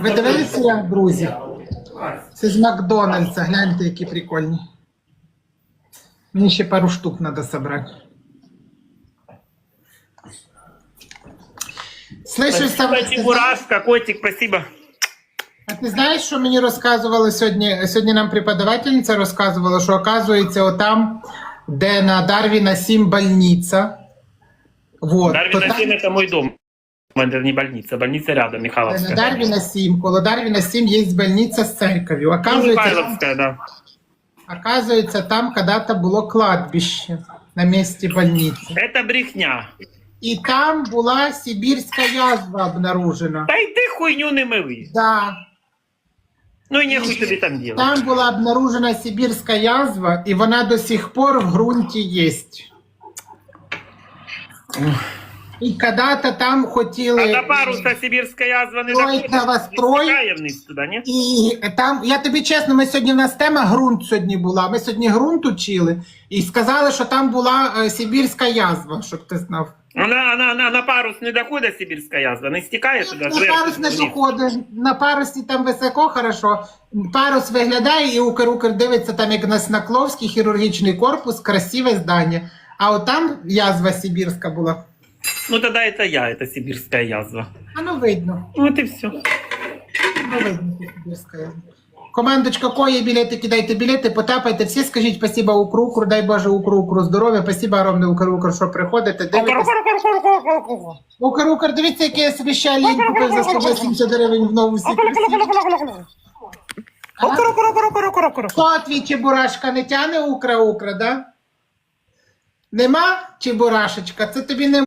Ви дивилися, друзі? Це з Макдональдса. Гляньте, які прикольні. Мені ще пару штук треба зібрати. Слышиш, сам, Спасибо, ти знаєш, Чебурашка, котик, спасибо. а ти знаєш, що мені розказували сьогодні? Сьогодні нам преподавательниця розказувала, що оказується, отам, де на Дарвіна 7 больниця. Вот, то Дарвин там- 7 это мой дом. Это не больница, больница рядом, на Михайловская. Дарвіна 7, коло Дарвіна 7 є больниця з церков'ю. Ну, Оказується, там- Михайловская, да. Оказывается, там когда-то было кладбище на месте больницы. Это брехня. И там была сибирская язва обнаружена. Та йди хуйню не мили. Да, Ну і нехуй тобі там делать. там была обнаружена сибирская язва, и она до сих пор в грунте есть. И когда-то там хотели... А до паруса сибірська язва не доходить. новострой. Туди, ні? І там, я тобі чесно, ми сьогодні в нас тема ґрунт сьогодні була. Ми сьогодні ґрунт учили і сказали, що там була е, сибірська язва, щоб ти знав. Вона, вона, вона на парус не доходить сибірська язва, не стікає туди. На зверху парус не вниз. доходить. На парусі там високо, хорошо. Парус виглядає, і Укр-Укр дивиться там, як на Снакловський хірургічний корпус, красиве здання. А от там язва сибірська була. Ну тоді це я, це сибірська язва. А ну видно. Ну от і все. Ну видно, сибірська язва. Командочка, кої білети, кидайте білети, потапайте. Всі скажіть спасибо Укру, Укру, дай Боже Укру, Укру здоров'я. Спасибо, огромне Укру, Укру, що приходите. Дивитесь. Укр, Укр, дивіться, який я собі ще лінь купив за 180 гривень в нову красиві. Хто твій чебурашка не тяне Укра Укра, да? Нема чебурашечка, це тобі не